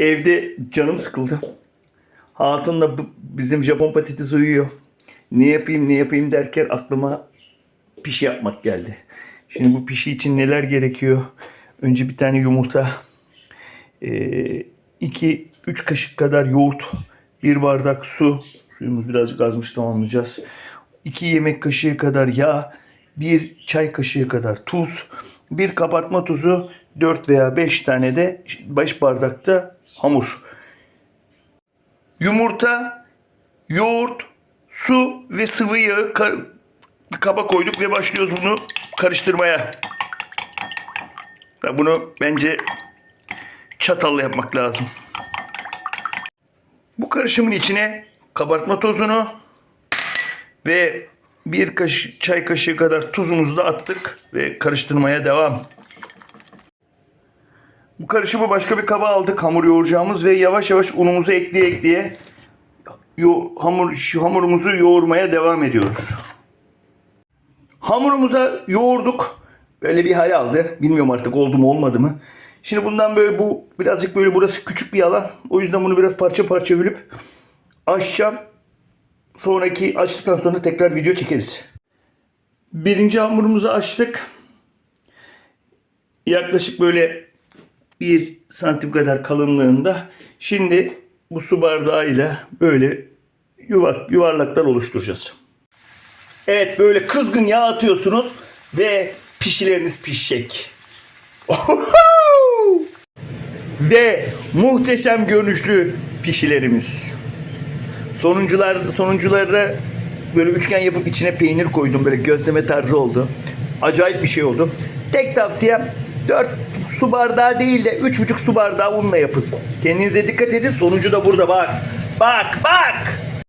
Evde canım sıkıldı. Hatun bizim Japon patates uyuyor. Ne yapayım ne yapayım derken aklıma pişi yapmak geldi. Şimdi bu pişi için neler gerekiyor? Önce bir tane yumurta, 2-3 kaşık kadar yoğurt, bir bardak su, suyumuz birazcık azmış tamamlayacağız. 2 yemek kaşığı kadar yağ, bir çay kaşığı kadar tuz, bir kabartma tuzu, 4 veya 5 tane de 5 bardakta hamur. Yumurta, yoğurt, su ve sıvı yağı bir kaba koyduk ve başlıyoruz bunu karıştırmaya. Ya Bunu bence çatalla yapmak lazım. Bu karışımın içine kabartma tozunu ve bir kaşık, çay kaşığı kadar tuzumuzu da attık ve karıştırmaya devam. Bu karışımı başka bir kaba aldık hamur yoğuracağımız ve yavaş yavaş unumuzu ekleye ekleye yo- hamur hamurumuzu yoğurmaya devam ediyoruz. Hamurumuza yoğurduk. Böyle bir hal aldı. Bilmiyorum artık oldu mu olmadı mı. Şimdi bundan böyle bu birazcık böyle burası küçük bir alan. O yüzden bunu biraz parça parça bölüp açacağım. Sonraki açtıktan sonra tekrar video çekeriz. Birinci hamurumuzu açtık. Yaklaşık böyle bir santim kadar kalınlığında. Şimdi bu su bardağıyla böyle yuvak, yuvarlaklar oluşturacağız. Evet böyle kızgın yağ atıyorsunuz ve pişileriniz pişecek. ve muhteşem görünüşlü pişilerimiz. Sonuncular sonuncularda böyle üçgen yapıp içine peynir koydum böyle gözleme tarzı oldu. Acayip bir şey oldu. Tek tavsiyem 4 su bardağı değil de 3,5 su bardağı unla yapın. Kendinize dikkat edin. Sonucu da burada bak. Bak bak.